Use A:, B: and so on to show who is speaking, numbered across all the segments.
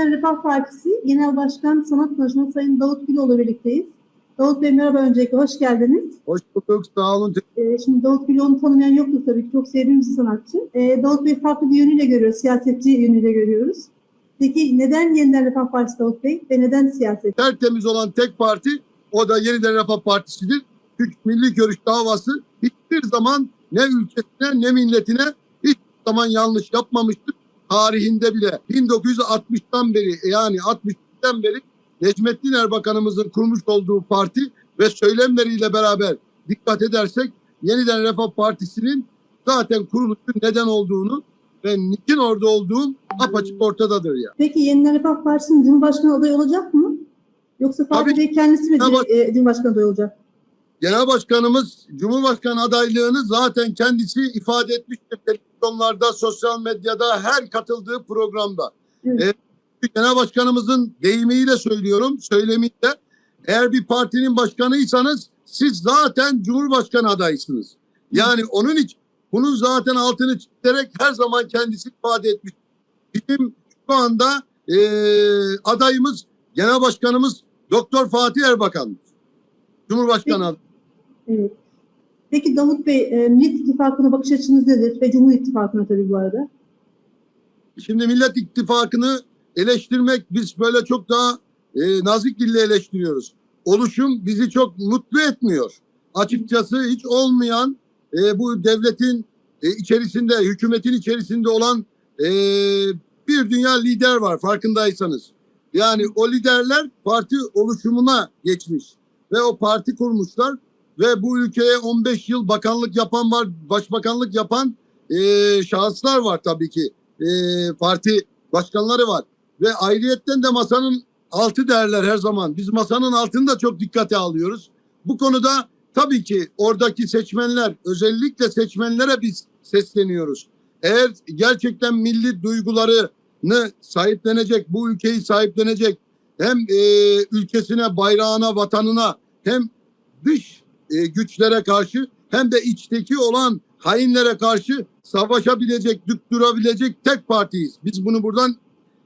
A: Yeniden Refah Partisi Genel Başkan Sanat Danışmanı Sayın Davut Güloğlu birlikteyiz. Davut Bey merhaba öncelikle hoş geldiniz.
B: Hoş bulduk, sağ olun.
A: Ee, şimdi Davut Güloğlu'nu tanımayan yoktur tabii ki. Çok sevdiğimiz bir sanatçı. Ee, Davut Bey farklı bir yönüyle görüyoruz. Siyasetçi yönüyle görüyoruz. Peki neden Yeniden Refah Partisi Davut Bey ve neden siyaset?
B: Tertemiz olan tek parti, o da Yeniden Refah Partisi'dir. Çünkü milli görüş davası hiçbir zaman ne ülkesine ne milletine hiç zaman yanlış yapmamıştır. Tarihinde bile 1960'tan beri yani 60'tan beri Necmettin Erbakan'ımızın kurmuş olduğu parti ve söylemleriyle beraber dikkat edersek Yeniden Refah Partisi'nin zaten kuruluşu neden olduğunu ve niçin orada olduğum apaçık ortadadır ya.
A: Peki Yeniden Refah Partisi'nin Cumhurbaşkanı adayı olacak mı? Yoksa Fatih. Bey kendisi mi direkt, e, Cumhurbaşkanı adayı olacak?
B: Genel Başkanımız Cumhurbaşkanı adaylığını zaten kendisi ifade etmiştir. Televizyonlarda, sosyal medyada, her katıldığı programda.
A: Evet.
B: E, Genel Başkanımızın deyimiyle söylüyorum, söylemiyle. Eğer bir partinin başkanıysanız siz zaten Cumhurbaşkanı adaysınız. Yani onun için bunun zaten altını çizerek her zaman kendisi ifade etmiş. Bizim şu anda e, adayımız Genel Başkanımız Doktor Fatih Erbakan. Cumhurbaşkanı adayı.
A: Peki Davut Bey, e, Millet İttifakı'na bakış açınız nedir? Ve Cumhur İttifakı'na tabii bu arada.
B: Şimdi Millet İttifakı'nı eleştirmek biz böyle çok daha e, nazik dille eleştiriyoruz. Oluşum bizi çok mutlu etmiyor. Açıkçası hiç olmayan e, bu devletin e, içerisinde, hükümetin içerisinde olan e, bir dünya lider var farkındaysanız. Yani o liderler parti oluşumuna geçmiş ve o parti kurmuşlar ve bu ülkeye 15 yıl bakanlık yapan var, başbakanlık yapan e, şahıslar var tabii ki e, parti başkanları var. Ve ayrıyetten de masanın altı derler her zaman. Biz masanın altını da çok dikkate alıyoruz. Bu konuda tabii ki oradaki seçmenler özellikle seçmenlere biz sesleniyoruz. Eğer gerçekten milli duygularını sahiplenecek, bu ülkeyi sahiplenecek hem e, ülkesine, bayrağına, vatanına hem dış e, güçlere karşı hem de içteki olan hainlere karşı savaşabilecek, durabilecek tek partiyiz. Biz bunu buradan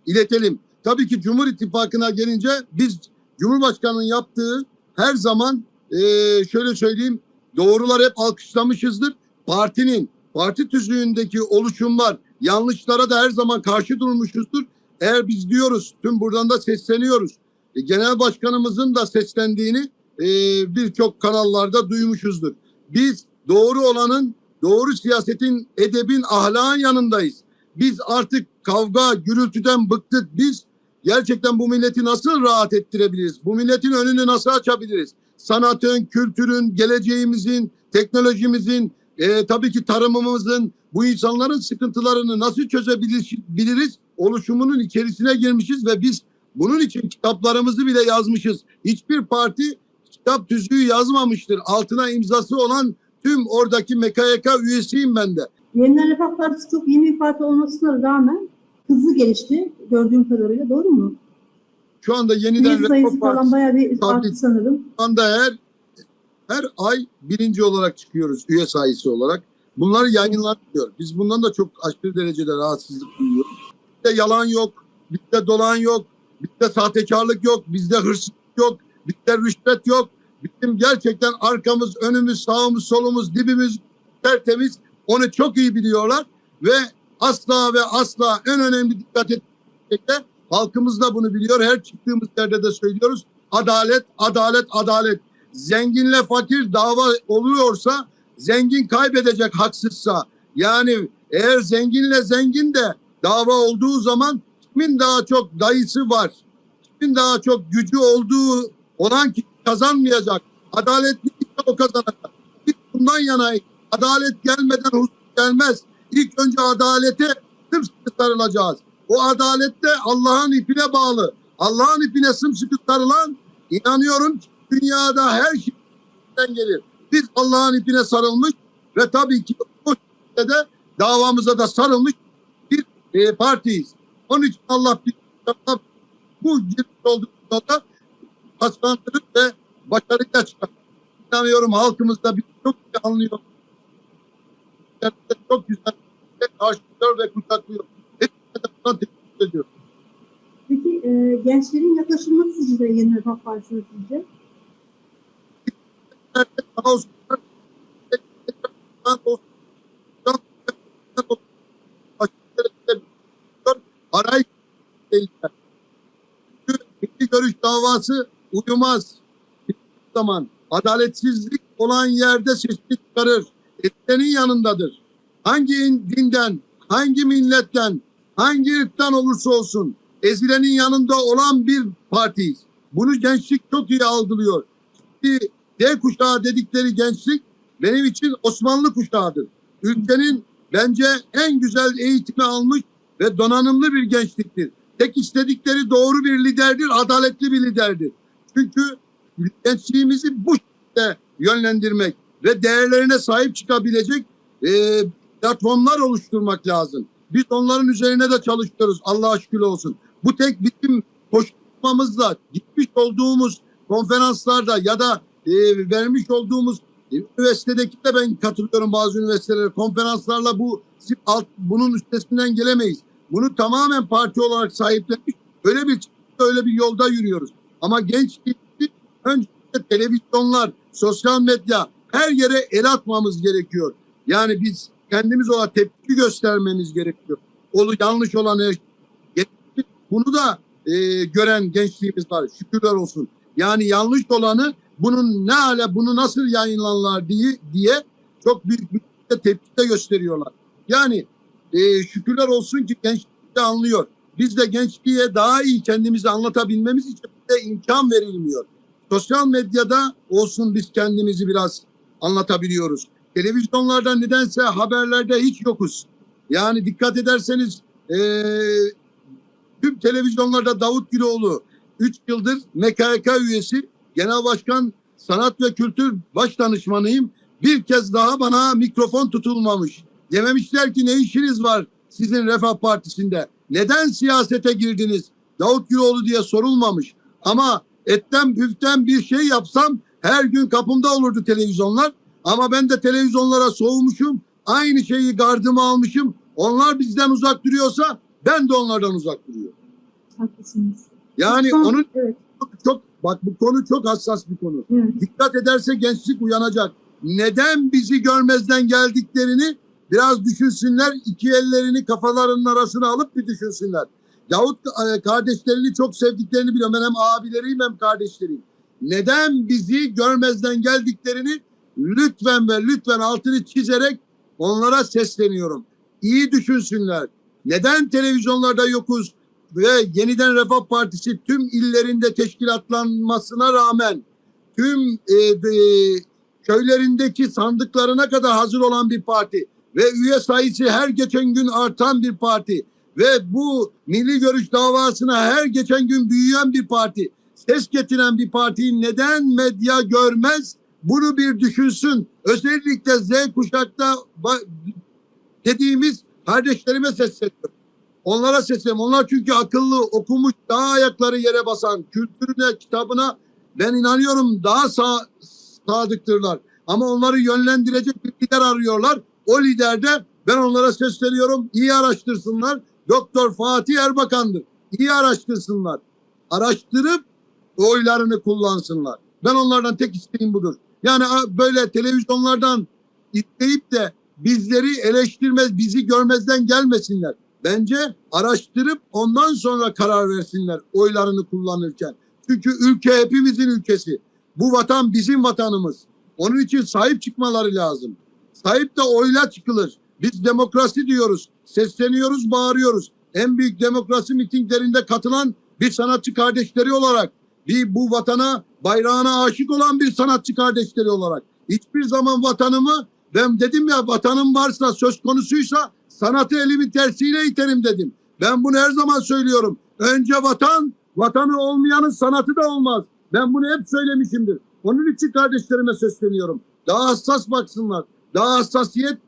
B: iletelim. Tabii ki Cumhur İttifakı'na gelince biz Cumhurbaşkanı'nın yaptığı her zaman eee, şöyle söyleyeyim doğrular hep alkışlamışızdır. Partinin, parti tüzüğündeki oluşumlar yanlışlara da her zaman karşı durmuşuzdur. Eğer biz diyoruz, tüm buradan da sesleniyoruz. E, Genel Başkanımızın da seslendiğini eee, birçok kanallarda duymuşuzdur. Biz doğru olanın doğru siyasetin, edebin, ahlakın yanındayız. Biz artık kavga, gürültüden bıktık. Biz gerçekten bu milleti nasıl rahat ettirebiliriz? Bu milletin önünü nasıl açabiliriz? Sanatın, kültürün, geleceğimizin, teknolojimizin, e, tabii ki tarımımızın, bu insanların sıkıntılarını nasıl çözebiliriz? Oluşumunun içerisine girmişiz ve biz bunun için kitaplarımızı bile yazmışız. Hiçbir parti kitap tüzüğü yazmamıştır. Altına imzası olan tüm oradaki MKYK üyesiyim ben de.
A: Yeniden Refah Partisi çok yeni bir parti olmasına rağmen hızlı gelişti gördüğüm kadarıyla. Doğru mu?
B: Şu anda yeniden
A: Üye sayısı falan bayağı bir arttı sanırım.
B: şu anda her her ay birinci olarak çıkıyoruz üye sayısı olarak. Bunlar yayınlanmıyor. Biz bundan da çok aşırı derecede rahatsızlık duyuyoruz. Bizde yalan yok, bizde dolan yok, bizde sahtekarlık yok, bizde hırsızlık yok, bizde rüşvet yok. Bizim gerçekten arkamız, önümüz, sağımız, solumuz, dibimiz tertemiz. Onu çok iyi biliyorlar ve asla ve asla en önemli dikkat etmekte halkımız da bunu biliyor. Her çıktığımız yerde de söylüyoruz. Adalet, adalet, adalet. Zenginle fakir dava oluyorsa zengin kaybedecek haksızsa. Yani eğer zenginle zengin de dava olduğu zaman kimin daha çok dayısı var? Kimin daha çok gücü olduğu olan ki kazanmayacak. Adaletli o kazanacak. Biz bundan yanayız. Adalet gelmeden huzur gelmez. İlk önce adalete sımsıkı sarılacağız. O adalette Allah'ın ipine bağlı. Allah'ın ipine sımsıkı sarılan inanıyorum ki dünyada her şeyden gelir. Biz Allah'ın ipine sarılmış ve tabii ki o de davamıza da sarılmış bir e, partiyiz. Onun için Allah bu girmiş olduğu kazandırır ve başarıyla çıkar. İnanıyorum halkımız da bir çok iyi anlıyor. Çok güzel karşılıyor ve kucaklıyor. Hepsine de buna teşekkür ediyorum.
A: Peki e, gençlerin yaklaşımı sizce Yeni Refah Partisi'ne sizce?
B: Sağ olsunlar. Arayış değiller. Çünkü milli görüş davası uyumaz. Bir zaman adaletsizlik olan yerde sesini çıkarır. Etlerin yanındadır. Hangi dinden, hangi milletten, hangi ırktan olursa olsun ezilenin yanında olan bir partiyiz. Bunu gençlik çok iyi algılıyor. Şimdi D kuşağı dedikleri gençlik benim için Osmanlı kuşağıdır. Ülkenin bence en güzel eğitimi almış ve donanımlı bir gençliktir. Tek istedikleri doğru bir liderdir, adaletli bir liderdir. Çünkü gençliğimizi bu şekilde yönlendirmek ve değerlerine sahip çıkabilecek e, platformlar oluşturmak lazım. Biz onların üzerine de çalışıyoruz. Allah'a şükür olsun. Bu tek bizim koşturmamızla gitmiş olduğumuz konferanslarda ya da e, vermiş olduğumuz e, üniversitedeki de ben katılıyorum bazı üniversitelere konferanslarla bu alt, bunun üstesinden gelemeyiz. Bunu tamamen parti olarak sahiplenmiş öyle bir öyle bir yolda yürüyoruz. Ama gençlik önce televizyonlar, sosyal medya her yere el atmamız gerekiyor. Yani biz kendimiz olarak tepki göstermemiz gerekiyor. Olu yanlış olan şey. bunu da e, gören gençliğimiz var. Şükürler olsun. Yani yanlış olanı bunun ne hale bunu nasıl yayınlanırlar diye diye çok büyük bir tepki de gösteriyorlar. Yani e, şükürler olsun ki gençlik de anlıyor. Biz de gençliğe daha iyi kendimizi anlatabilmemiz için imkan verilmiyor. Sosyal medyada olsun biz kendimizi biraz anlatabiliyoruz. Televizyonlarda nedense haberlerde hiç yokuz. Yani dikkat ederseniz e, tüm televizyonlarda Davut Güloğlu 3 yıldır MKK üyesi Genel Başkan Sanat ve Kültür Baş Danışmanıyım. Bir kez daha bana mikrofon tutulmamış. Dememişler ki ne işiniz var sizin Refah Partisi'nde? Neden siyasete girdiniz? Davut Güloğlu diye sorulmamış. Ama etten püften bir şey yapsam her gün kapımda olurdu televizyonlar. Ama ben de televizyonlara soğumuşum. Aynı şeyi gardıma almışım. Onlar bizden uzak duruyorsa ben de onlardan uzak duruyorum.
A: Haklısınız.
B: Yani
A: Son-
B: onun
A: evet,
B: çok, çok bak bu konu çok hassas bir konu.
A: evet.
B: Dikkat ederse gençlik uyanacak. Neden bizi görmezden geldiklerini biraz düşünsünler. iki ellerini kafalarının arasına alıp bir düşünsünler. Davut e, kardeşlerini çok sevdiklerini biliyorum. Ben hem abileriyim hem kardeşleriyim. Neden bizi görmezden geldiklerini lütfen ve lütfen altını çizerek onlara sesleniyorum. İyi düşünsünler. Neden televizyonlarda yokuz ve yeniden Refah Partisi tüm illerinde teşkilatlanmasına rağmen tüm e, e, köylerindeki sandıklarına kadar hazır olan bir parti ve üye sayısı her geçen gün artan bir parti ve bu milli görüş davasına her geçen gün büyüyen bir parti, ses getiren bir partiyi neden medya görmez? Bunu bir düşünsün. Özellikle Z kuşakta dediğimiz kardeşlerime sesleniyorum. Onlara sesleniyorum. Onlar çünkü akıllı, okumuş, daha ayakları yere basan, kültürüne, kitabına ben inanıyorum daha sağ, sadıktırlar. Ama onları yönlendirecek bir lider arıyorlar. O liderde ben onlara sesleniyorum. İyi araştırsınlar. Doktor Fatih Erbakan'dır. İyi araştırsınlar. Araştırıp oylarını kullansınlar. Ben onlardan tek isteğim budur. Yani böyle televizyonlardan izleyip de bizleri eleştirmez, bizi görmezden gelmesinler. Bence araştırıp ondan sonra karar versinler oylarını kullanırken. Çünkü ülke hepimizin ülkesi. Bu vatan bizim vatanımız. Onun için sahip çıkmaları lazım. Sahip de oyla çıkılır. Biz demokrasi diyoruz. Sesleniyoruz, bağırıyoruz. En büyük demokrasi mitinglerinde katılan bir sanatçı kardeşleri olarak, bir bu vatana, bayrağına aşık olan bir sanatçı kardeşleri olarak hiçbir zaman vatanımı ben dedim ya vatanım varsa söz konusuysa sanatı elimin tersiyle iterim dedim. Ben bunu her zaman söylüyorum. Önce vatan, vatanı olmayanın sanatı da olmaz. Ben bunu hep söylemişimdir. Onun için kardeşlerime sesleniyorum. Daha hassas baksınlar. Daha hassasiyet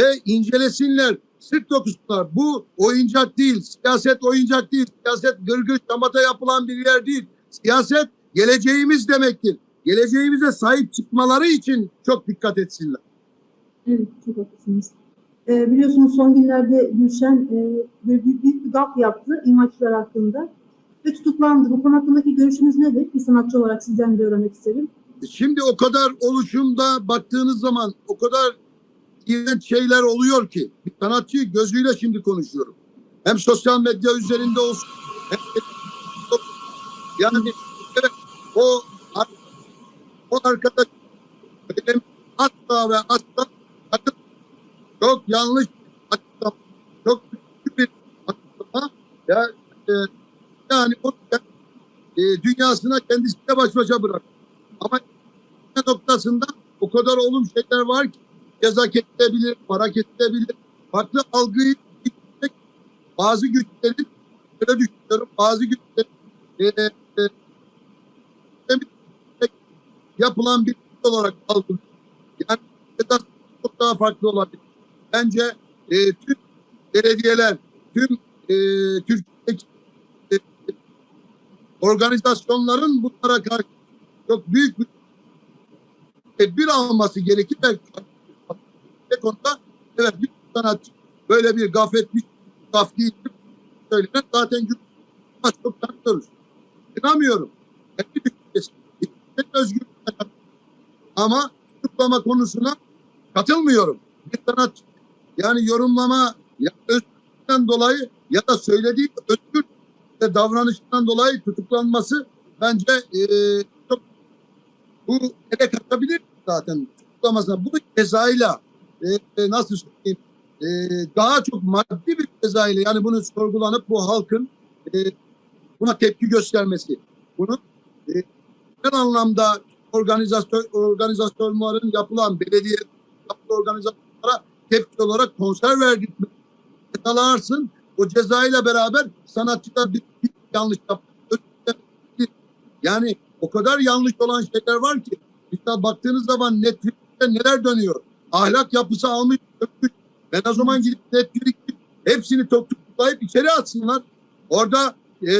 B: ve incelesinler. Sık dokusunlar. Bu oyuncak değil. Siyaset oyuncak değil. Siyaset gırgır şamata yapılan bir yer değil. Siyaset geleceğimiz demektir. Geleceğimize sahip çıkmaları için çok dikkat etsinler.
A: Evet, çok haklısınız. Ee, biliyorsunuz son günlerde Gülşen e, büyük, bir gaf yaptı imajlar hakkında. ve tutuklandı. Bu konu hakkındaki görüşünüz nedir? Bir sanatçı olarak sizden de öğrenmek isterim.
B: Şimdi o kadar oluşumda baktığınız zaman o kadar iğrenç şeyler oluyor ki bir sanatçı gözüyle şimdi konuşuyorum. Hem sosyal medya üzerinde olsun hem yani o o arkadaş benim asla ve asla çok yanlış açıklama, çok kötü bir açıklama ya, e, yani o e, dünyasına kendisiyle baş başa bırak. Ama noktasında o kadar olum şeyler var ki ceza kesilebilir, para kesilebilir. Farklı algıyı bazı güçlerin öyle düşünüyorum bazı güçlerin e, yapılan bir şey olarak algılıyor. Yani çok daha farklı olabilir. Bence e, tüm belediyeler, tüm e, Türkiye'deki e, organizasyonların bunlara karşı çok büyük bir tedbir alması gerekir. Bu konuda evet bir sanatçı böyle bir gaf etmiş, gaf değil söylenen zaten günümüzde çok tanıyoruz. İnanmıyorum. Kendi düşüncesi. Özgür ama tutuklama konusuna katılmıyorum. Bir sanatçı yani yorumlama ya özgürlükten dolayı ya da söylediği özgür davranışından dolayı tutuklanması bence e, çok bu ele katabilir zaten tutuklamasına. Bu cezayla e, nasıl söyleyeyim e, daha çok maddi bir cezayla yani bunu sorgulanıp bu halkın e, buna tepki göstermesi. Bunu e, genel anlamda organizasyon organizasyonların yapılan belediye yapılan organizasyonlara tepki olarak konser verdirtmek cezalarsın. O cezayla beraber sanatçılar bir, bir yanlış yaptı. Yani o kadar yanlış olan şeyler var ki işte baktığınız zaman Netflix'te neler dönüyor? Ahlak yapısı almış. Ben o zaman gidip Netflix'i hepsini toplayıp içeri atsınlar. Orada e,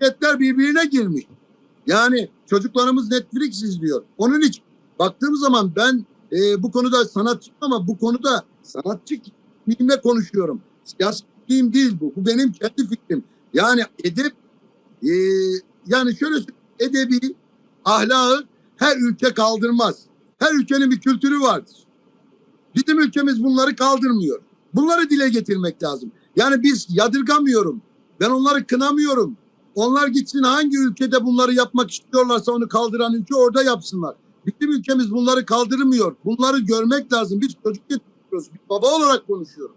B: şirketler birbirine girmiş. Yani çocuklarımız Netflix izliyor. Onun için baktığım zaman ben e, bu konuda sanatçı ama bu konuda sanatçı kimle konuşuyorum. Siyasi kimliğim değil bu. Bu benim kendi fikrim. Yani edep e, yani şöyle edebi ahlakı her ülke kaldırmaz. Her ülkenin bir kültürü vardır. Bizim ülkemiz bunları kaldırmıyor. Bunları dile getirmek lazım. Yani biz yadırgamıyorum. Ben onları kınamıyorum. Onlar gitsin hangi ülkede bunları yapmak istiyorlarsa onu kaldıran ülke orada yapsınlar. Bizim ülkemiz bunları kaldırmıyor. Bunları görmek lazım. Biz çocuk yetiştiriyoruz. Bir baba olarak konuşuyorum.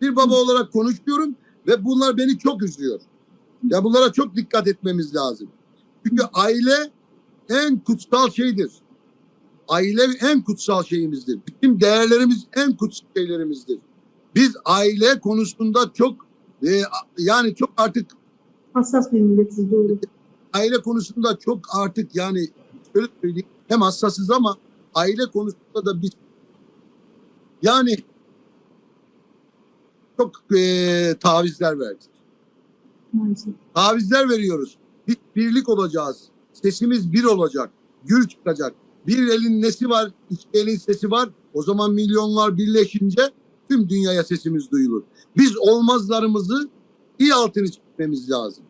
B: Bir baba olarak konuşuyorum ve bunlar beni çok üzüyor. Ya bunlara çok dikkat etmemiz lazım. Çünkü aile en kutsal şeydir. Aile en kutsal şeyimizdir. Bizim değerlerimiz en kutsal şeylerimizdir. Biz aile konusunda çok e, yani çok artık
A: Hassas bir milletiz doğru.
B: aile konusunda çok artık yani şöyle söyleyeyim hem hassasız ama aile konusunda da biz yani çok e, tavizler verdik.
A: Maalesef.
B: Tavizler veriyoruz. Biz birlik olacağız. Sesimiz bir olacak. Gür çıkacak. Bir elin nesi var, iki elin sesi var. O zaman milyonlar birleşince tüm dünyaya sesimiz duyulur. Biz olmazlarımızı iyi altını çizmemiz lazım.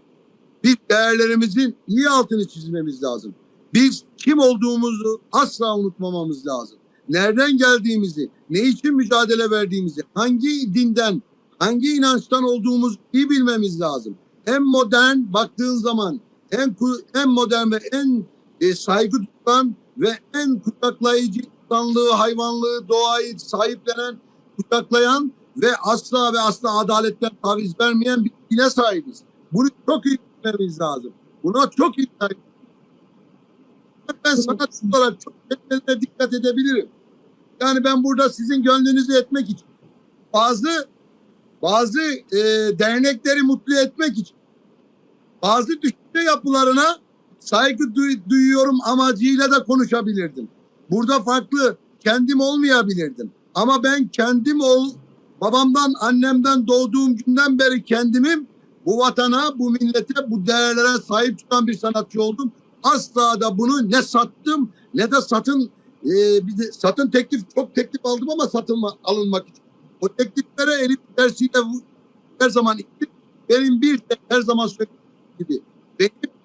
B: Biz değerlerimizin iyi altını çizmemiz lazım. Biz kim olduğumuzu asla unutmamamız lazım. Nereden geldiğimizi, ne için mücadele verdiğimizi, hangi dinden, hangi inançtan olduğumuzu iyi bilmemiz lazım. En modern baktığın zaman en en modern ve en e, saygı duyulan ve en kucaklayıcı insanlığı, hayvanlığı, doğayı sahiplenen, kucaklayan ve asla ve asla adaletten taviz vermeyen bir dine sahibiz. Bunu çok iyi bilmemiz lazım. Buna çok iyi. Ben sanat olarak çok şeylerine dikkat edebilirim. Yani ben burada sizin gönlünüzü etmek için bazı bazı e, dernekleri mutlu etmek için bazı düşünce yapılarına saygı duy- duyuyorum amacıyla da konuşabilirdim. Burada farklı kendim olmayabilirdim. Ama ben kendim ol babamdan annemden doğduğum günden beri kendimim bu vatana, bu millete, bu değerlere sahip çıkan bir sanatçı oldum. Asla da bunu ne sattım ne de satın e, bir de satın teklif çok teklif aldım ama satılma alınmak için. O tekliflere elim tersiyle her zaman benim bir tek her zaman söylediğim gibi benim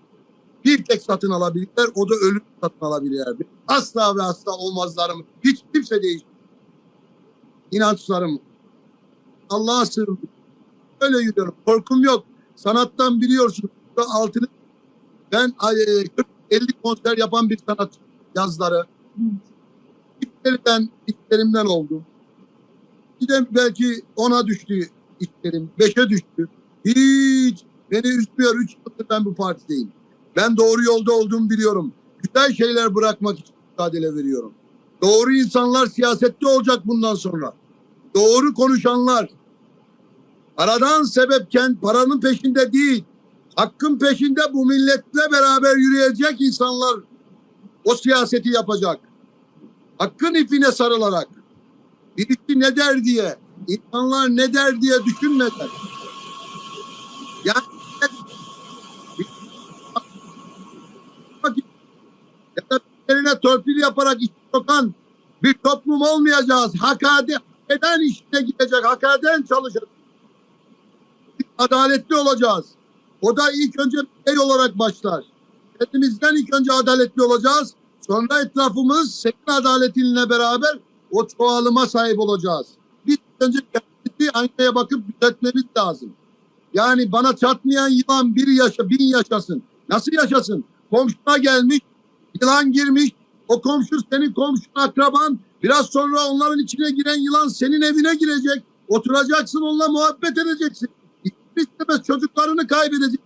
B: bir tek satın alabilirler. O da ölüm satın alabilirler. Asla ve asla olmazlarım. Hiç kimse değişmez. İnançlarım. Allah'a sığındım. Öyle yürüyorum. Korkum yok. Sanattan biliyorsun. Altını ben ay, 40 50 konser yapan bir sanatçı yazları. İşlerimden, işlerimden oldu. Bir de belki ona düştü işlerim. Beşe düştü. Hiç beni üzmüyor. Üç yıldır ben bu partideyim. Ben doğru yolda olduğumu biliyorum. Güzel şeyler bırakmak için mücadele veriyorum. Doğru insanlar siyasette olacak bundan sonra. Doğru konuşanlar. Aradan sebepken paranın peşinde değil. Hakkın peşinde bu milletle beraber yürüyecek insanlar o siyaseti yapacak. Hakkın ipine sarılarak birisi ne der diye, insanlar ne der diye düşünmeden. Yani birilerine torpil yaparak iş sokan bir toplum olmayacağız. Hak ede- hak eden işine gidecek, hak eden. Adaletli olacağız. O da ilk önce birey olarak başlar. Kendimizden ilk önce adaletli olacağız. Sonra etrafımız senin adaletinle beraber o çoğalıma sahip olacağız. Bir önce kendimizi aynaya bakıp düzeltmemiz lazım. Yani bana çatmayan yılan bir yaşa, bin yaşasın. Nasıl yaşasın? Komşuna gelmiş, yılan girmiş. O komşu senin komşun akraban. Biraz sonra onların içine giren yılan senin evine girecek. Oturacaksın onunla muhabbet edeceksin. İstemez çocuklarını kaybedecek.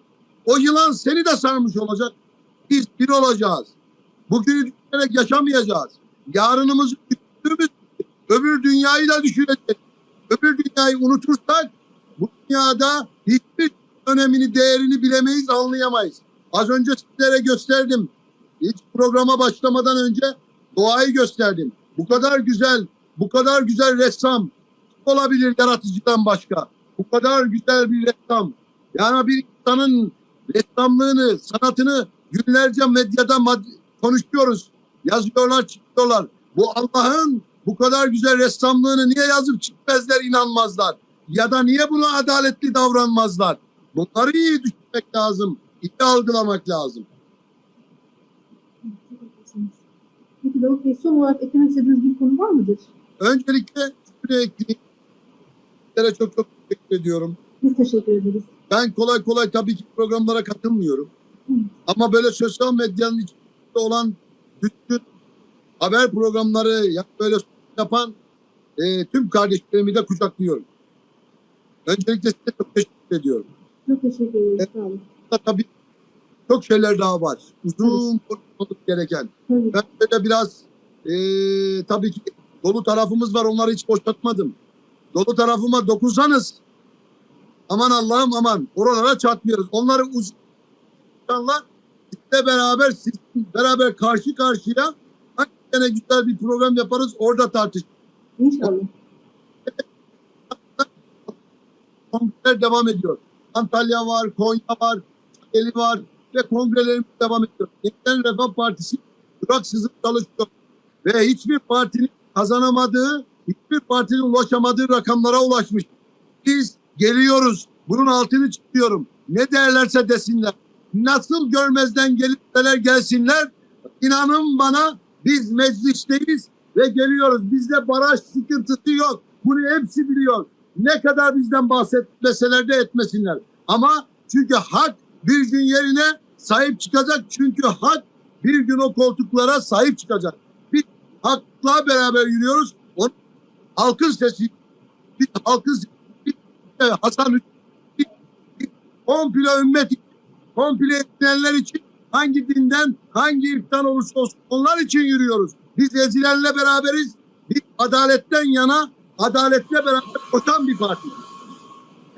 B: O yılan seni de sarmış olacak. Biz bir olacağız. Bugünü düşünerek yaşamayacağız. Yarınımızı düşündüğümüz öbür dünyayı da düşünecek. Öbür dünyayı unutursak bu dünyada hiçbir önemini, değerini bilemeyiz, anlayamayız. Az önce sizlere gösterdim. Hiç programa başlamadan önce doğayı gösterdim. Bu kadar güzel, bu kadar güzel ressam olabilir yaratıcıdan başka. Bu kadar güzel bir ressam. Yani bir insanın ressamlığını, sanatını günlerce medyada konuşuyoruz. Yazıyorlar, çıkıyorlar. Bu Allah'ın bu kadar güzel ressamlığını niye yazıp çıkmazlar, inanmazlar? Ya da niye buna adaletli davranmazlar? Bunları iyi düşünmek lazım. iyi algılamak lazım.
A: Peki Davut Bey son olarak eklemek istediğiniz bir konu var mıdır?
B: Öncelikle şunu ekleyeyim. Çok çok teşekkür ediyorum.
A: Biz teşekkür ederiz.
B: Ben kolay kolay tabii ki programlara katılmıyorum.
A: Hı.
B: Ama böyle sosyal medyanın içinde olan bütün haber programları ya böyle yapan e, tüm kardeşlerimi de kucaklıyorum. Öncelikle size çok teşekkür ediyorum.
A: Çok teşekkür ederiz. Sağ olun.
B: Tabii çok şeyler daha var. Uzun konuşmamız gereken. Ben böyle biraz e, tabii ki dolu tarafımız var. Onları hiç boşaltmadım. Dolu tarafıma dokunsanız aman Allah'ım aman oralara çatmıyoruz. Onları uzun insanlar sizle beraber siz beraber karşı karşıya hangi tane güzel bir program yaparız orada tartış.
A: İnşallah.
B: Kongreler devam ediyor. Antalya var, Konya var, Eli var ve kongrelerimiz devam ediyor. Yeniden Refah Partisi duraksızlık çalışıyor. Ve hiçbir partinin kazanamadığı, hiçbir partinin ulaşamadığı rakamlara ulaşmış. Biz geliyoruz. Bunun altını çıkıyorum. Ne derlerse desinler. Nasıl görmezden gelirseler gelsinler. İnanın bana biz meclisteyiz ve geliyoruz. Bizde baraj sıkıntısı yok. Bunu hepsi biliyor. Ne kadar bizden bahsetmeseler de etmesinler. Ama çünkü hak bir gün yerine sahip çıkacak. Çünkü hak bir gün o koltuklara sahip çıkacak. Biz hakla beraber yürüyoruz. O halkın sesi, biz halkın sesi, biz Hasan Hüseyin, biz, biz komple ümmet için, komple edilenler için hangi dinden, hangi ırktan olursa olsun onlar için yürüyoruz. Biz ezilenle beraberiz. Biz adaletten yana, adaletle beraber koşan bir parti.